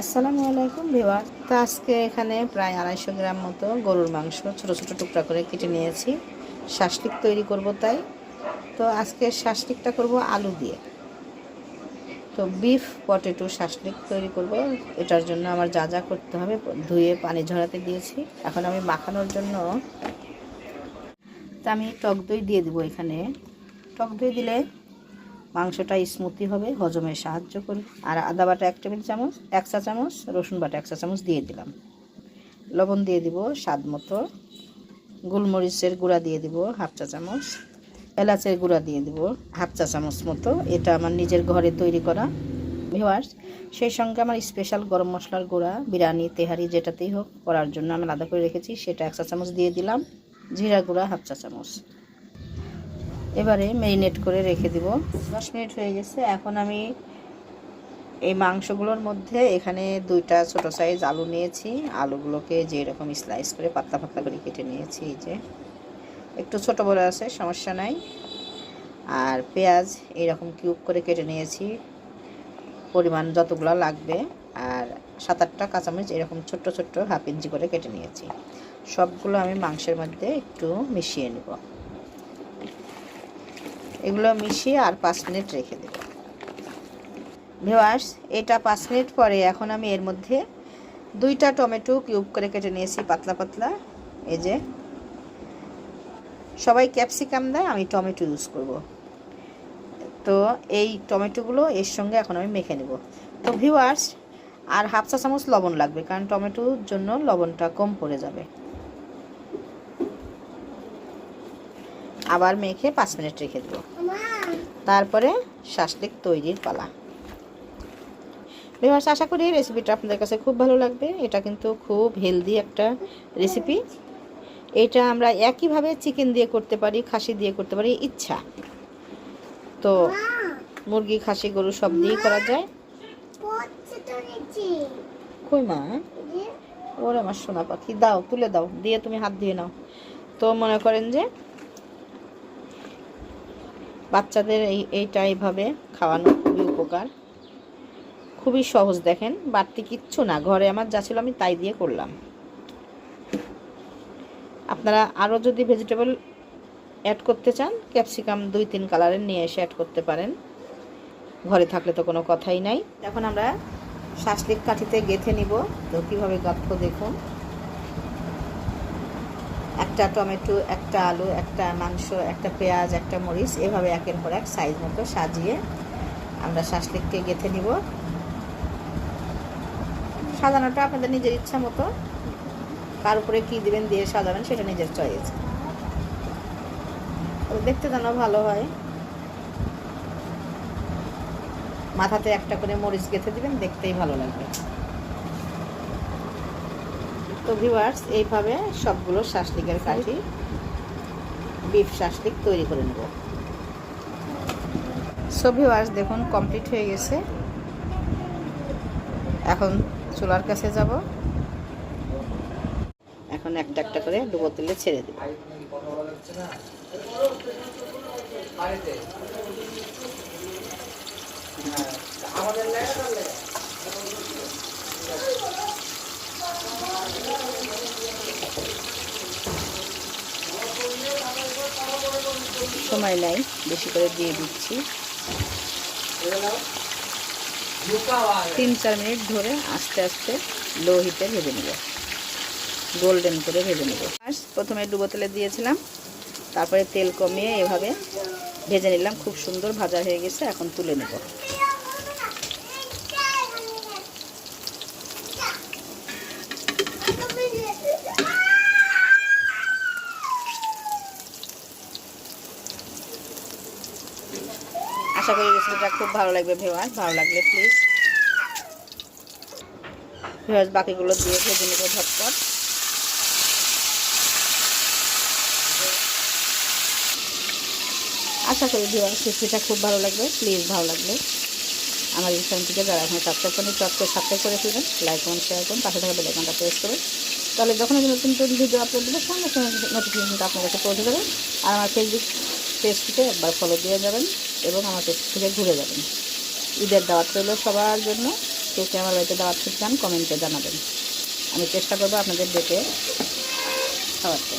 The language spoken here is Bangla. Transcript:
আসসালামু আলাইকুম ভিওয়ার তো আজকে এখানে প্রায় আড়াইশো গ্রাম মতো গরুর মাংস ছোট ছোট টুকরা করে কেটে নিয়েছি। শাসলিক তৈরি করব তাই। তো আজকে শাসলিকটা করব আলু দিয়ে। তো বিফ পটেটো শাসলিক তৈরি করব। এটার জন্য আমার যা যা করতে হবে, ধুয়ে পানি ঝরাতে দিয়েছি। এখন আমি মাখানোর জন্য তা আমি টক দই দিয়ে দেবো এখানে। টক দই দিলে মাংসটা স্মুথি হবে হজমে সাহায্য করবে। আর আদা বাটা এক টেবিল চামচ, এক চা চামচ, রসুন বাটা এক চা চামচ দিয়ে দিলাম। লবণ দিয়ে দিব স্বাদ মতো। গোলমরিচের গুঁড়া দিয়ে দিব হাফ চা চামচ। এলাচের গুঁড়া দিয়ে দিব হাফ চা চামচ মতো। এটা আমার নিজের ঘরে তৈরি করা। ভিওয়ার্স সেই সঙ্গে আমার স্পেশাল গরম মশলার গুঁড়া, বিরিয়ানি, তেহারি, যেটাতেই হোক, করার জন্য আমি আলাদা করে রেখেছি। সেটা এক চা চামচ দিয়ে দিলাম। জিরা গুঁড়া হাফ চা চামচ। এবারে ম্যারিনেট করে রেখে দিব। দশ মিনিট হয়ে গেছে, এখন আমি এই মাংসগুলোর মধ্যে এখানে দুইটা ছোট সাইজ আলু নিয়েছি। আলুগুলোকে যে এরকম স্লাইস করে পাতলা পাতলা করে কেটে নিয়েছি, এই যে। একটু ছোট বড় আছে, সমস্যা নাই। আর পেঁয়াজ এইরকম কিউব করে কেটে নিয়েছি, পরিমাণ যতগুলো লাগবে। আর সাত আটটা কাঁচামরিচ এরকম ছোট্ট ছোট্ট হাফ ইঞ্চি করে কেটে নিয়েছি। সবগুলো আমি মাংসের মধ্যে একটু মিশিয়ে নেব। এগুলো মিশিয়ে আর পাঁচ মিনিট রেখে দেব। ভিওয়ার্স এটা পাঁচ মিনিট পরে এখন আমি এর মধ্যে দুইটা টমেটো কিউব করে কেটে নিয়েছি পাতলা পাতলা। এই যে, সবাই ক্যাপসিকাম দেয়, আমি টমেটো ইউজ করব। তো এই টমেটোগুলো এর সঙ্গে এখন আমি মেখে নেব। তো ভিওয়ার্স আর হাফ চা চামচ লবণ লাগবে, কারণ টমেটোর জন্য লবণটা কম পড়ে যাবে। আবার মেখে পাঁচ মিনিট রেখে দেবো। তারপরে শাসলিক তৈরির পালা। বিভার্স আশা করি রেসিপিটা আপনাদের কাছে খুব ভালো লাগবে। এটা কিন্তু খুব হেলদি একটা রেসিপি এটা আমরা একইভাবে চিকেন দিয়ে করতে পারি, খাসি দিয়ে করতে পারি, ইচ্ছা। তো মুরগি, খাসি, গরু সব দিয়েই করা যায়। কই মা? ওর আমার সোনা পাখি, দাও, তুলে দাও, দিয়ে তুমি হাত দিয়ে নাও। তো মনে করেন যে বাচ্চাদের এই, এইটা এইভাবে খাওয়ানো খুবই উপকার। খুবই সহজ দেখেন, বাড়তি কিচ্ছু না। ঘরে আমার যা ছিল আমি তাই দিয়ে করলাম। আপনারা আরও যদি ভেজিটেবল অ্যাড করতে চান ক্যাপসিকাম দুই, তিন কালারের নিয়ে এসে অ্যাড করতে পারেন। ঘরে থাকলে তো কোনো কথাই নাই। এখন আমরা শাসলিক কাঠিতে গেঁথে নিব। তো কীভাবে গাঁথবো দেখুন। একটা টমেটো, একটা আলু, একটা মাংস, একটা পেঁয়াজ, একটা মরিচ, এভাবে একের পর এক সাইজ মতো সাজিয়ে আমরা শাসলিককে গেঁথে নিব। সাজানোটা আপনাদের নিজের ইচ্ছা মতো। কার উপরে কী দিবেন, দিয়ে সাজাবেন, সেটা নিজের চয়েস দেখতে যেন ভালো হয়। মাথাতে একটা করে মরিচ গেঁথে দিবেন, দেখতেই ভালো লাগবে। তো ভিউয়ার্স এইভাবে সবগুলো শাসলিকের কাঠি বিফ শাসলিক তৈরি করে নেব। সো ভিউয়ার্স দেখুন কমপ্লিট হয়ে গেছে। এখন চুলার কাছে যাব। এখন একটা একটা করে ডুবো তেলে ছেড়ে দেব। সময় নাই, বেশি করে দিয়ে দিচ্ছি। তিন, চার মিনিট ধরে আস্তে আস্তে লো হিটে ভেজে নেব। গোল্ডেন করে ভেজে নেব। ফার্স্ট প্রথমে ডুবো তেলে দিয়েছিলাম, তারপরে তেল কমিয়ে এভাবে ভেজে নিলাম। খুব সুন্দর ভাজা হয়ে গেছে, এখন তুলে নেব। আশা করি রেসিপিটা খুব ভালো লাগবে ভেওয়ার ভালো লাগলে প্লিজ ভেওয়ার বাকিগুলো দিয়ে ভেজে নেব ঝটপট। আশা করি ভিওয়ার রেসিপিটা খুব ভালো লাগবে প্লিজ ভালো লাগলে। আমার এই চ্যানেলটিকে যারা এখন সাবস্ক্রাইব করেন চট করে সাবস্ক্রাইব করে ফেলবেন। লাইক কমেন্ট শেয়ার করুন। পাশে থাকা বেলাইকনটা প্রেস করুন। তাহলে যখন আমি নতুন নতুন ভিডিও আপলোড দেবো, সঙ্গে সঙ্গে নোটিফিকেশনটা আপনার কাছে পৌঁছে যাবে। আর আমার ফেসবুক পেজটিতে একবার ফলো দিয়ে যাবেন। এবং আমার পেজ থেকে ঘুরে যাবেন। ঈদের দাওয়াত রইল সবার জন্য। কেউ কে আমার বাড়িতে দাওয়াত খেতে চান, কমেন্টে জানাবেন। আমি চেষ্টা করব আপনাদের ডেকে খাওয়াতে।